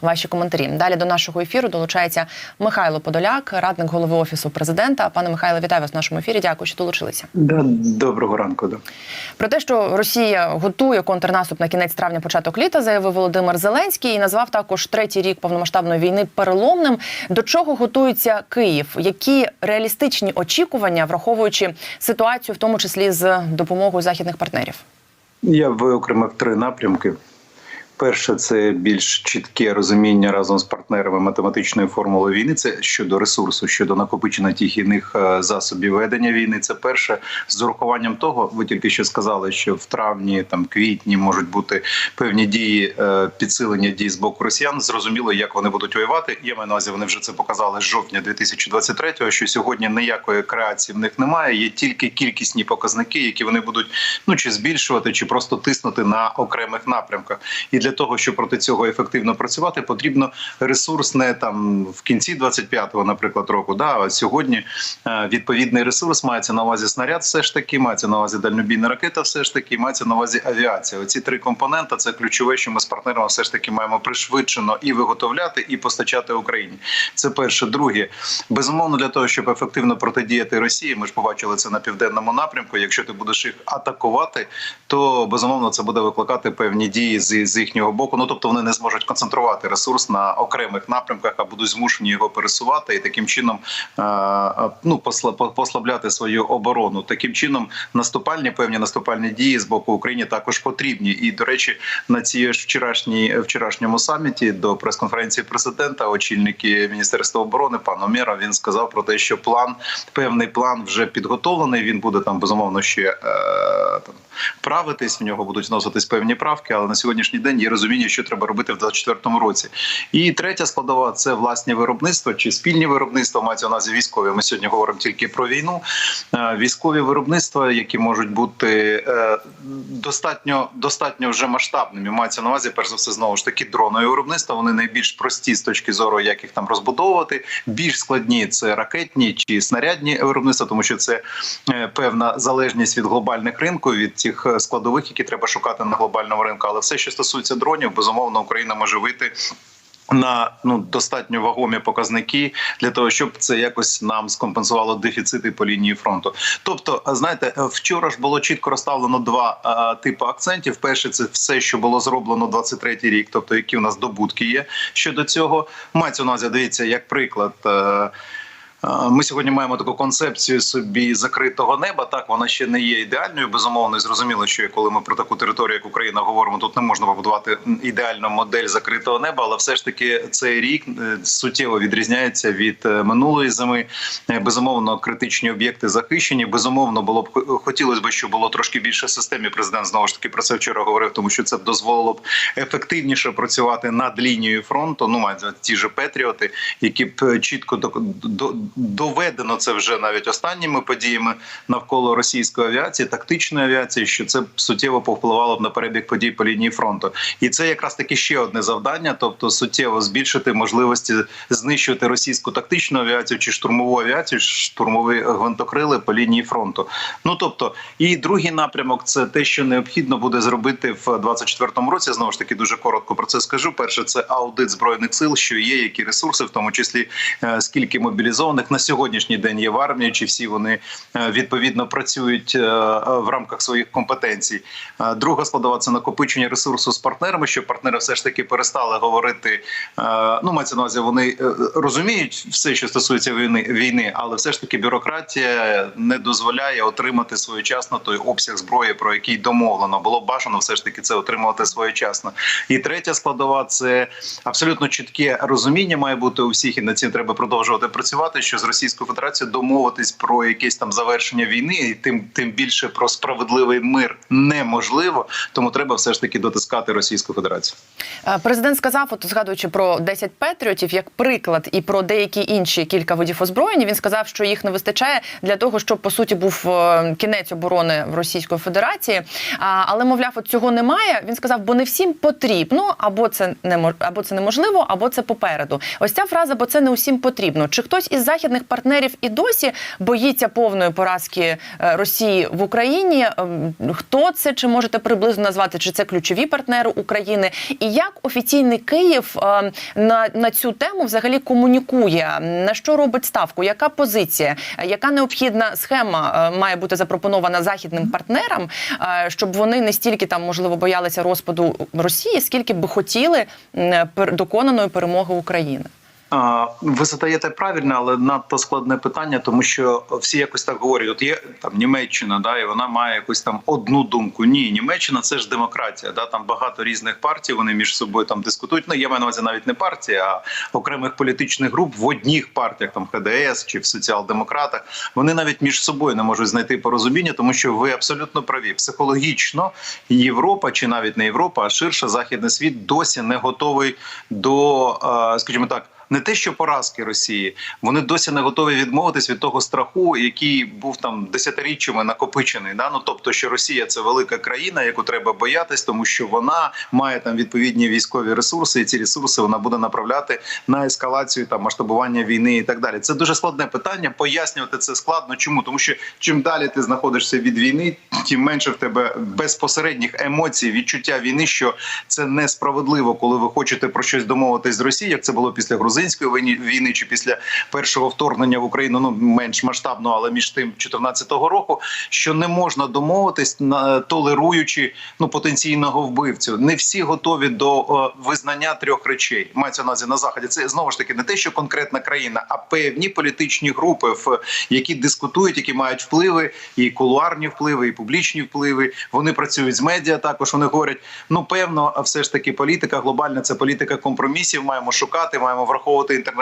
ваші коментарі. Далі до нашого ефіру долучається Михайло Подоляк, радник голови офісу президента. Пане Михайло, вітаю вас в нашому ефірі. Дякую, що долучилися. Доброго ранку. Да. Про те, що Росія готує контрнаступ на кінець травня, початок літа, заявив Володимир Зеленський і назвав також третій рік повномасштабної війни переломним. До чого готується Київ? Які реалістичні очікування, враховуючи ситуацію, в тому числі з допомогою західних партнерів? Я виокремив три напрямки. Перше, це більш чітке розуміння разом з партнерами математичної формули війни. Це щодо ресурсу, щодо накопичення тих іних е, засобів ведення війни. Це перше з урахуванням того, ви тільки що сказали, що в травні, там квітні можуть бути певні дії е, підсилення дій з боку росіян. Зрозуміло, як вони будуть воювати. Я маю на увазі, вони вже це показали з жовтня 2023-го, Що сьогодні ніякої креації в них немає. Є тільки кількісні показники, які вони будуть ну чи збільшувати, чи просто тиснути на окремих напрямках. І для того, щоб проти цього ефективно працювати, потрібно ресурс не там в кінці 25-го, наприклад, року. Да, а сьогодні е, відповідний ресурс мається на увазі снаряд, все ж таки, мається на увазі дальнобійна ракета, все ж таки, мається на увазі авіація. Оці три компоненти це ключове, що ми з партнерами все ж таки маємо пришвидшено і виготовляти, і постачати Україні. Це перше. Друге, безумовно, для того, щоб ефективно протидіяти Росії, ми ж побачили це на південному напрямку. Якщо ти будеш їх атакувати, то безумовно це буде викликати певні дії з, з їхнього боку. Ну тобто вони не зможуть концентрувати ресурс на окремих напрямках, а будуть змушені його пересувати і таким чином е, ну посла- послабляти свою оборону. Таким чином, наступальні певні наступальні дії з боку України також потрібні. І до речі, на цій вчорашній вчорашньому саміті до прес-конференції президента, очільники міністерства оборони, пан Омєра, він сказав про те, що план певний план вже підготовлений. Він буде там безумовно ще е, там правитись. В нього будуть вноситись певні правки, але на сьогоднішній день є розуміння, що треба робити в 2024 році. І третя складова це власне виробництво чи спільні виробництва. Мається у нас військові. Ми сьогодні говоримо тільки про війну. Е, Військові виробництва, які можуть бути е, достатньо достатньо вже масштабними. Мається на увазі, перш за все, знову ж таки дронові виробництва. Вони найбільш прості з точки зору, як їх там розбудовувати. Більш складні це ракетні чи снарядні виробництва, тому що це е, певна залежність від глобальних ринків, від тих е, складових, які треба шукати на глобальному ринку. Але все, що стосується дронів, безумовно, Україна може вийти. На ну достатньо вагомі показники для того, щоб це якось нам скомпенсувало дефіцити по лінії фронту. Тобто, знаєте, вчора ж було чітко розставлено два а, типи акцентів. Перше, це все, що було зроблено 23-й рік, тобто які у нас добутки є щодо цього. Мається на увазі, дивіться, як приклад. е, Е, Ми сьогодні маємо таку концепцію собі закритого неба. Так вона ще не є ідеальною. Безумовно, і зрозуміло, що коли ми про таку територію, як Україна, говоримо, тут не можна побудувати ідеальну модель закритого неба, але все ж таки цей рік е, суттєво відрізняється від е, минулої зими. Е, Безумовно, критичні об'єкти захищені. Безумовно, було б хотілося б, щоб було трошки більше систем. Президент знову ж таки про це вчора говорив, тому що це б дозволило б ефективніше працювати над лінією фронту. Ну мають ті ж Петріоти, які б чітко до доведено це вже навіть останніми подіями навколо російської авіації, тактичної авіації, що це суттєво повпливало б на перебіг подій по лінії фронту, і це якраз таки ще одне завдання, тобто суттєво збільшити можливості знищувати російську тактичну авіацію чи штурмову авіацію, штурмові гвинтокрили по лінії фронту. Ну тобто, і другий напрямок це те, що необхідно буде зробити в 24-му році. Знову ж таки, дуже коротко про це скажу. Перше, це аудит збройних сил, що є, які ресурси, в тому числі е, скільки мобілізованих на сьогоднішній день є в армії, чи всі вони е, відповідно працюють е, в рамках своїх компетенцій. Е, Друга складова це накопичення ресурсу з партнерами, щоб партнери все ж таки перестали говорити. Ну, мається на увазі, вони розуміють все, що стосується війни, війни, але все ж таки бюрократія не дозволяє отримати своєчасно той обсяг зброї, про який домовлено. Було б бажано все ж таки це отримувати своєчасно. І третя складова це абсолютно чітке розуміння має бути у всіх, і над цим треба продовжувати працювати. Що з Російською Федерацією домовитись про якесь там завершення війни, і тим тим більше про справедливий мир неможливо. Тому треба все ж таки дотискати Російську Федерацію. Е, Президент сказав, от згадуючи про 10 патріотів, як приклад, і про деякі інші кілька видів озброєння. Він сказав, що їх не вистачає для того, щоб по суті був е, кінець оборони в Російської Федерації. Але мовляв, от цього немає. Він сказав, бо не всім потрібно, або це не або це неможливо, або це попереду. Ось ця фраза, бо це не усім потрібно. Чи хтось із західних західних партнерів і досі боїться повної поразки е, Росії в Україні. Ем, Хто це чи можете приблизно назвати? Чи це ключові партнери України? І як офіційний Київ е, на, на цю тему взагалі комунікує? На що робить ставку? Яка позиція? Яка необхідна схема е, має бути запропонована західним партнерам, е, щоб вони не стільки там можливо боялися розпаду Росії, скільки би хотіли доконаної перемоги України? Ви задаєте правильно, але надто складне питання, тому що всі якось так говорять: от є там Німеччина, да, і вона має якусь там одну думку. Ні, Німеччина це ж демократія. Да, там багато різних партій. Вони між собою там дискутують. Ну я маю на увазі навіть не партія, а окремих політичних груп в одніх партіях, там ХДС чи в соціал-демократах. Вони навіть між собою не можуть знайти порозуміння, тому що ви абсолютно праві. Психологічно Європа чи навіть не Європа, а ширше західний світ досі не готовий до, е, скажімо так. Не те, що поразки Росії, вони досі не готові відмовитись від того страху, який був там десятиріччями накопичений. Да? Ну тобто, що Росія це велика країна, яку треба боятись, тому що вона має там відповідні військові ресурси, і ці ресурси вона буде направляти на ескалацію там масштабування війни і так далі. Це дуже складне питання. Пояснювати це складно. Чому тому, що чим далі ти знаходишся від війни, тим менше в тебе безпосередніх емоцій, відчуття війни, що це несправедливо, коли ви хочете про щось домовитись з Росією, як це було після грузинської війни, чи після першого вторгнення в Україну, ну менш масштабно, але між тим 14-го року, що не можна домовитись, на- толеруючи ну потенційного вбивцю. Не всі готові до е, визнання трьох речей. Мається на на заході. Це знову ж таки не те, що конкретна країна, а певні політичні групи, в які дискутують, які мають впливи, і кулуарні впливи, і публічні впливи. Вони працюють з медіа. Також вони говорять: ну певно, все ж таки політика глобальна це політика компромісів. Маємо шукати, маємо враховувати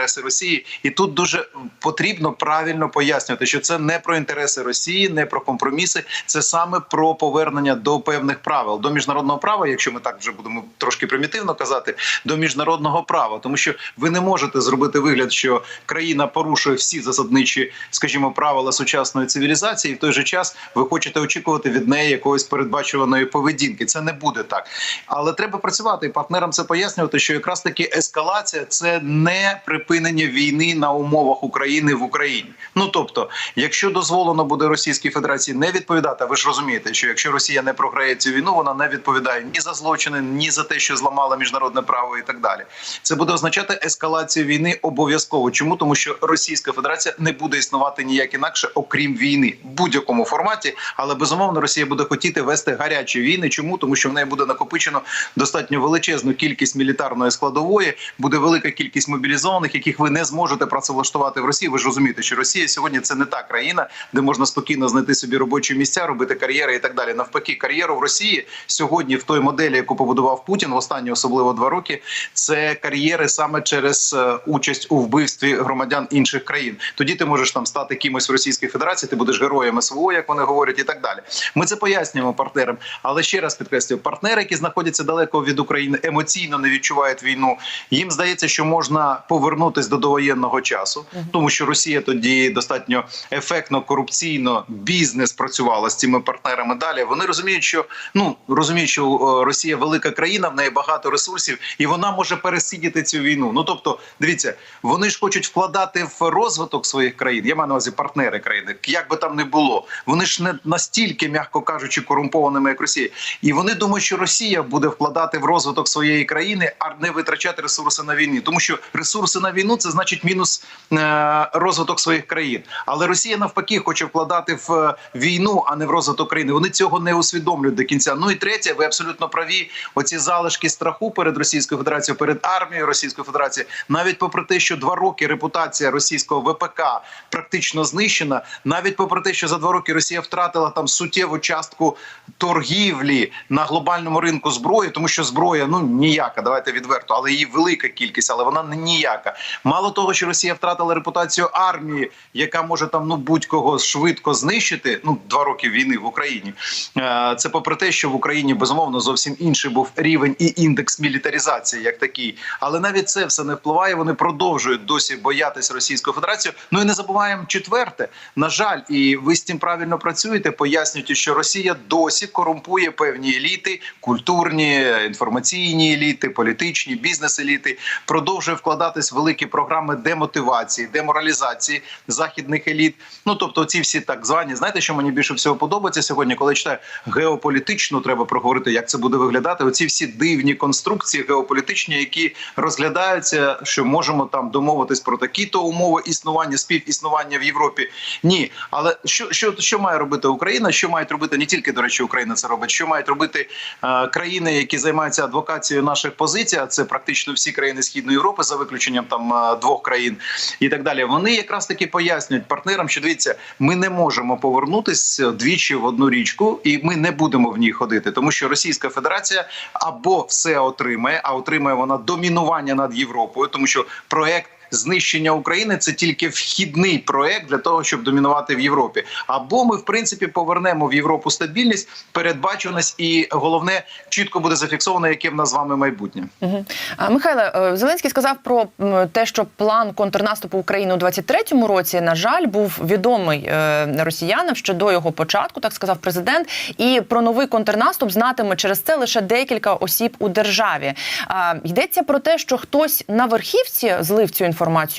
інтереси Росії. І тут дуже потрібно правильно пояснювати, що це не про інтереси Росії, не про компроміси, це саме про повернення до певних правил, до міжнародного права, якщо ми так вже будемо трошки примітивно казати, до міжнародного права, тому що ви не можете зробити вигляд, що країна порушує всі засадничі, скажімо, правила сучасної цивілізації, і в той же час ви хочете очікувати від неї якоїсь передбачуваної поведінки. Це не буде так, але треба працювати і партнерам це пояснювати, що якраз таки ескалація це не припинення війни на умовах України в Україні. Ну тобто, якщо дозволено буде Російській Федерації не відповідати, ви ж розумієте, що якщо Росія не програє цю війну, вона не відповідає ні за злочини, ні за те, що зламала міжнародне право, і так далі. Це буде означати ескалацію війни обов'язково. Чому тому, що Російська Федерація не буде існувати ніяк інакше, окрім війни, в будь-якому форматі, але безумовно Росія буде хотіти вести гарячі війни. Чому тому, що в неї буде накопичено достатньо величезну кількість мілітарної складової, буде велика кількість мобілізованих, яких ви не зможете працевлаштувати в Росії. Ви ж розумієте, що Росія сьогодні це не та країна, де можна спокійно знайти собі робочі місця, робити кар'єри і так далі. Навпаки, кар'єру в Росії сьогодні в той моделі, яку побудував Путін в останні особливо два роки, це кар'єри саме через е, участь у вбивстві громадян інших країн. Тоді ти можеш там стати кимось в Російській Федерації, ти будеш героєм СВО, як вони говорять, і так далі. Ми це пояснюємо партнерам. Але ще раз підкреслюю, партнери, які знаходяться далеко від України, емоційно не відчувають війну. Їм здається, що можна повернутись до довоєнного часу, тому що Росія тоді достатньо ефектно, корупційно бізнес працювала з цими партнерами. Далі вони розуміють, що ну розуміють, що е, Росія велика країна, в неї багато ресурсів, і вона може пересидіти цю війну. Ну тобто, дивіться, вони ж хочуть вкладати в розвиток своїх країн. Я маю на увазі партнери країни, як би там не було. Вони ж не настільки, м'яко кажучи, корумпованими, як Росія, і вони думають, що Росія буде вкладати в розвиток своєї країни, а не витрачати ресурси на війні, тому що ресурси на війну це значить мінус е, розвиток своїх країн. Але Росія навпаки хоче вкладати в е, війну, а не в розвиток країни. Вони цього не усвідомлюють до кінця. Ну і третє, ви абсолютно праві. Оці залишки страху перед Російською Федерацією, перед армією Російської Федерації, навіть попри те, що два роки репутація російського ВПК практично знищена, навіть попри те, що за два роки Росія втратила там суттєву частку торгівлі на глобальному ринку зброї, тому що зброя ну ніяка, давайте відверто, але її велика кількість, але вона не ніяка. Мало того, що Росія втратила репутацію армії, яка може там ну будь-кого швидко знищити. Ну два роки війни в Україні. Е, Це попри те, що в Україні безумовно зовсім інший був рівень і індекс мілітаризації, як такий. Але навіть це все не впливає. Вони продовжують досі боятися Російської Федерації. Ну і не забуваємо четверте. На жаль, і ви з цим правильно працюєте, пояснюєте, що Росія досі корумпує певні еліти, культурні, інформаційні еліти, політичні, бізнес еліти, продовжує вкладати. Закладатись великі програми демотивації, деморалізації західних еліт. Ну тобто, ці всі так звані, знаєте, що мені більше всього подобається сьогодні, коли читаю геополітично, треба проговорити, як це буде виглядати. Оці всі дивні конструкції геополітичні, які розглядаються, що можемо там домовитись про такі-то умови існування, співіснування в Європі. Ні, але що, що, що має робити Україна? Що мають робити не тільки до речі, Україна це робить, що мають робити е, країни, які займаються адвокацією наших позицій, а це практично всі країни Східної Європи, за виключенням там е, двох країн і так далі. Вони якраз таки пояснюють партнерам, що дивіться, ми не можемо повернутися двічі в одну річку, і ми не будемо в ній ходити, тому що Російська Федерація або все отримає, а отримає вона домінування над Європою, тому що проект. Знищення України це тільки вхідний проект для того, щоб домінувати в Європі. Або ми, в принципі, повернемо в Європу стабільність, передбаченість, і головне чітко буде зафіксовано, яке в нас з вами майбутнє. Угу. Михайле, е, Зеленський сказав про те, що план контрнаступу України у 23-му році, на жаль, був відомий е, росіянам ще до його початку, так сказав президент. І про новий контрнаступ знатиме через це лише декілька осіб у державі. А, Йдеться про те, що хтось на верхівці злив цю інформацію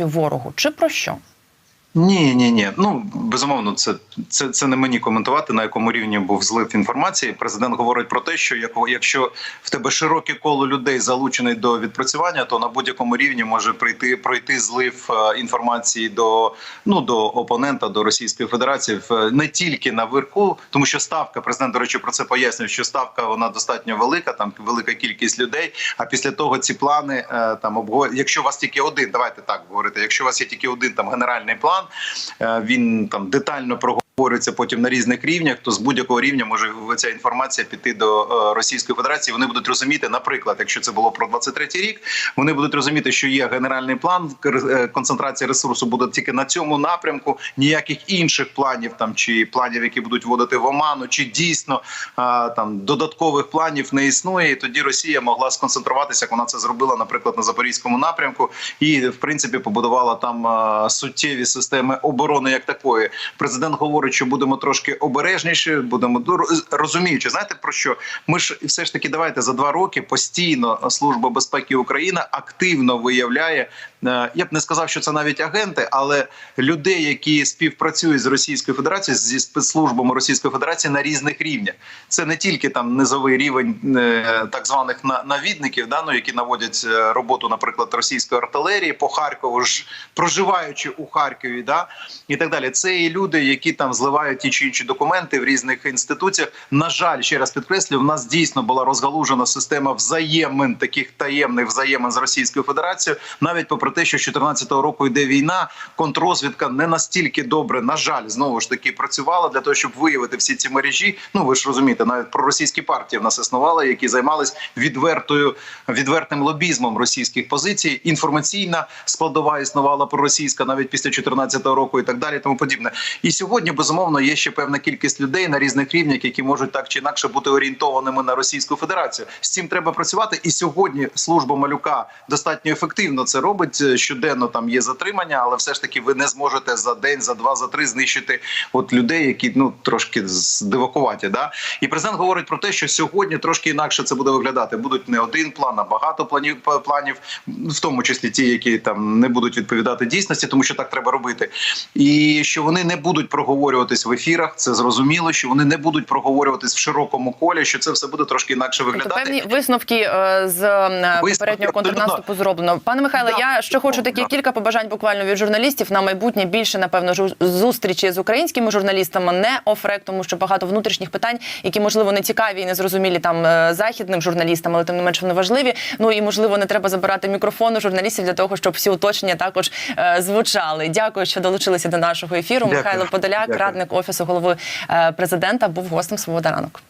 ворогу, чи про що? Ні, ні, ні. Ну безумовно, це, це, це не мені коментувати, на якому рівні був злив інформації. Президент говорить про те, що як- якщо в тебе широке коло людей залучений до відпрацювання, то на будь-якому рівні може прийти пройти злив е, інформації до ну до опонента, до Російської Федерації, не тільки на верху, тому що ставка президент, до речі, про це пояснює, що ставка вона достатньо велика, там велика кількість людей. А після того ці плани е, там обго... якщо у вас тільки один, давайте так говорити. Якщо у вас є тільки один там генеральний план, він там детально проговорюється потім на різних рівнях. То з будь-якого рівня може ця інформація піти до е, Російської Федерації. Вони будуть розуміти, наприклад, якщо це було про 23-й рік, вони будуть розуміти, що є генеральний план, е, концентрація ресурсу буде тільки на цьому напрямку. Ніяких інших планів там чи планів, які будуть вводити в оману, чи дійсно там додаткових планів не існує. І тоді Росія могла сконцентруватися, як вона це зробила, наприклад, на запорізькому напрямку, і в принципі побудувала там суттєві системи оборони як такої. Президент говорить, що будемо трошки обережніші, будемо розуміючи, знаєте про що ми ж все ж таки давайте за два роки постійно служба безпеки України активно виявляє. е, Я б не сказав, що це навіть агенти, але людей, які співпрацюють з Російською Федерацією зі спецслужбами Російської Федерації на різних рівнях. Це не тільки там низовий рівень е, так званих на- навідників, да, ну, які наводять е, роботу, наприклад, російської артилерії по Харкову, ж проживаючи у Харкові, да, і так далі. Це і люди, які там зливають ті чи інші документи в різних інституціях. На жаль, ще раз підкреслю, в нас дійсно була розгалужена система взаємин, таких таємних взаємин з Російською Федерацією, навіть попри те, що з 2014 року йде війна, контррозвідка не настільки добре, на жаль, знову ж таки працювала для того, щоб виявити всі ці мережі. Ну ви ж розумієте, навіть проросійські партії в нас існували, які займались відвертою відвертим лобізмом російських позицій. Інформаційна складова існувала проросійська навіть після 2014 року і так далі. Тому подібне. І сьогодні безумовно є ще певна кількість людей на різних рівнях, які можуть так чи інакше бути орієнтованими на Російську Федерацію. З цим треба працювати. І сьогодні служба малюка достатньо ефективно це робить. Щоденно там є затримання, але все ж таки ви не зможете за день, за два, за три знищити от людей, які ну трошки здивакуваті. Да? І президент говорить про те, що сьогодні трошки інакше це буде виглядати. Будуть не один план, а багато планів планів, в тому числі ті, які там не будуть відповідати дійсності, тому що так треба робити. І що вони не будуть проговорюватись в ефірах. Це зрозуміло, що вони не будуть проговорюватись в широкому колі. Що це все буде трошки інакше Тобто виглядати. певні висновки е, з е, попереднього контрнаступу зроблено. Пане Михайле, Да. я ще хочу такі Да. кілька побажань буквально від журналістів на майбутнє більше, напевно, зустрічі з українськими журналістами, не офрек, тому що багато внутрішніх питань, які можливо не цікаві і не зрозумілі там е, західним журналістам, але тим не менш вони важливі. Ну і можливо не треба забирати мікрофон у журналістів для того, щоб всі уточнення також звучали. Дякую, що долучилися до нашого ефіру. Дякую. Михайло Подоляк. Радник офісу голови е, президента, був гостем свобода ранок.